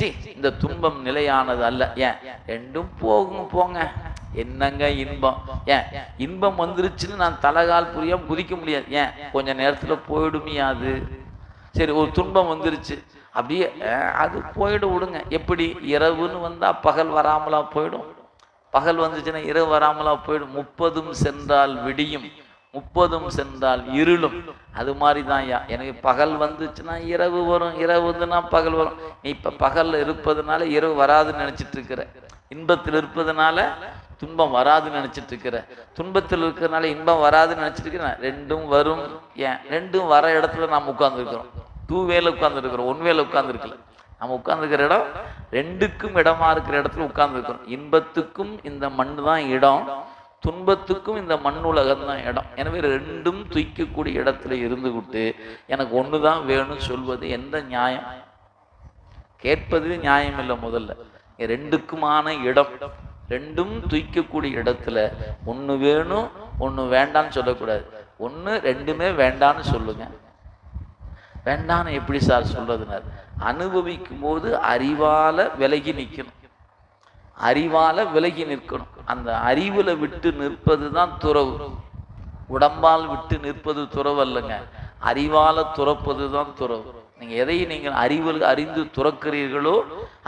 C இந்த துன்பம் நிலையானது அல்ல. ஏன்? ரெண்டும் போகும் போங்க. என்னங்க இன்பம்? ஏன்? இன்பம் வந்துருச்சுன்னு நான் தலைகால் புரியாம குதிக்க முடியாது. ஏன்? கொஞ்ச நேரத்துல போயிடுமையாது சரி ஒரு துன்பம் வந்துருச்சு. அப்படியே அது போயிடு விடுங்க. எப்படி? இரவுன்னு வந்தா பகல் வராமலா போயிடும்? பகல் வந்துச்சுன்னா இரவு வராமலா போயிடும். முப்பதும் சென்றால் விடியும். முப்பதும் சென்றால் இருளும். அது மாதிரி தான் ஐயா எனக்கு பகல் வந்துச்சுன்னா இரவு வரும். இரவு வந்துன்னா பகல் வரும். நீ இப்ப பகல்ல இருப்பதுனால இரவு வராதுன்னு நினைச்சிட்டு இருக்கிற. இன்பத்தில் இருப்பதனால துன்பம் வராதுன்னு நினைச்சிட்டு இருக்கிற. துன்பத்தில் இருக்கிறதுனால இன்பம் வராதுன்னு நினைச்சிட்டு இருக்கிற. ரெண்டும் வரும். ஏன்? ரெண்டும் வர இடத்துல நாம் உட்கார்ந்துருக்கிறோம். டூ வேல உட்காந்துருக்குறோம் ஒன் வேல உட்காந்துருக்கல நம்ம உட்காந்துருக்கிற இடம் ரெண்டுக்கும் இடமா இருக்கிற இடத்துல உட்காந்துருக்குறோம் இன்பத்துக்கும் இந்த மண் தான் இடம். துன்பத்துக்கும் இந்த மண் உலகம் தான் இடம். எனவே ரெண்டும் துய்க்கக்கூடிய இடத்துல இருந்துகிட்டு எனக்கு ஒன்று தான் வேணும்னு சொல்வது எந்த நியாயம்? கேட்பது நியாயம் இல்லை முதல்ல ரெண்டுக்குமான இடம். ரெண்டும் துய்க்கக்கூடிய இடத்துல. ஒன்று வேணும் ஒன்று வேண்டான்னு சொல்லக்கூடாது. ஒன்று ரெண்டுமே வேண்டான்னு சொல்லுங்க. வேண்டான்னு எப்படி சார் சொல்றதுனார்? அனுபவிக்கும் போது அறிவால விலகி நிற்கணும் அறிவால விலகி நிற்கணும். அந்த அறிவுல விட்டு நிற்பது தான் துறவு. உடம்பால் விட்டு நிற்பது துறவு அல்லங்க அறிவால துறப்பது தான் துறவு. நீங்கள் எதை நீங்கள் அறிவில் அறிந்து துறக்கிறீர்களோ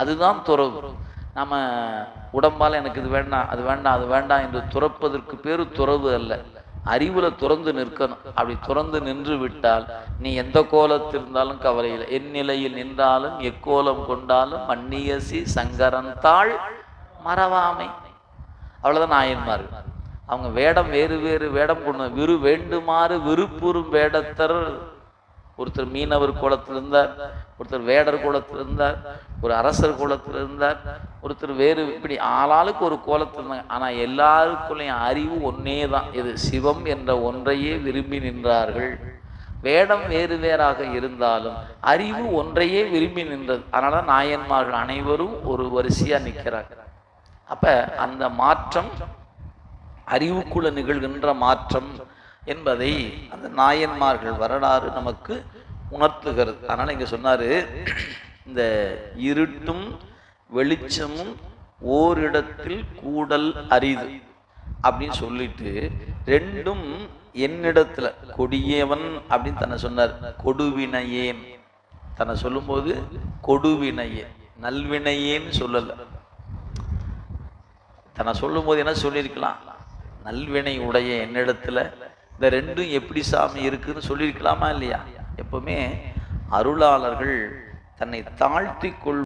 அதுதான் துறவு. நம்ம உடம்பால் எனக்கு இது வேண்டாம் அது வேண்டாம் அது வேண்டாம் என்று துறப்பதற்கு பேர் துறவு அல்ல. அறிவுல துறந்து நிற்கணும். அப்படி துறந்து நின்று விட்டால் நீ எந்த கோலத்தில் இருந்தாலும் கவலை இல்லை. என் நிலையில் நின்றாலும் எக்கோலம் கொண்டாலும் மன்னியசி சங்கரன் தாள் மறவாமை. அவ்வளவுதான் நாயன்மார்கள். அவங்க வேடம் வேறு வேறு வேடம் கொண்டு விரு வேண்டுமாறு விருப்புறும் வேடத்தர் ஒருத்தர் மீனவர் கோலத்தில் இருந்தார் ஒருத்தர் வேடர் கோலத்தில் இருந்தார் ஒரு அரசர் கோலத்தில் இருந்தார் ஒருத்தர் வேறு இப்படி ஆளாளுக்கு ஒரு கோலத்தில் இருந்தாங்க. ஆனா எல்லாருக்குள்ளேயும் அறிவு ஒன்றே தான் இது சிவம் என்ற ஒன்றையே விரும்பி நின்றார்கள். வேடம் வேறு வேறாக இருந்தாலும் அறிவு ஒன்றையே விரும்பி நின்றது. அதனால நாயன்மார்கள் அனைவரும் ஒரு வரிசையா நிற்கிறார்கள். அப்ப அந்த மாற்றம் அறிவுக்குள்ள நிகழ்கின்ற மாற்றம் என்பதை அந்த நாயன்மார்கள் வரலாறு நமக்கு உணர்த்துகிறது. அதனால் இங்கே சொன்னாரு இந்த இருட்டும் வெளிச்சமும் ஓரிடத்தில் கூடல் அரிது அப்படின்னு சொல்லிட்டு ரெண்டும் என்னிடத்துல கொடியவன் அப்படின்னு தன்னை சொன்னார். கொடுவினையேன். தன்னை சொல்லும்போது கொடுவினையே நல்வினையேன்னு சொல்லலை. தன்னை சொல்லும்போது என்ன சொல்லியிருக்கலாம்? நல்வினை உடைய என்னிடத்துல இந்த ரெண்டும் எப்படி சாமி இருக்குன்னு சொல்லியிருக்கலாமா இல்லையா? எப்பவுமே அருளாளர்கள் தன்னை தாழ்த்தி கொள்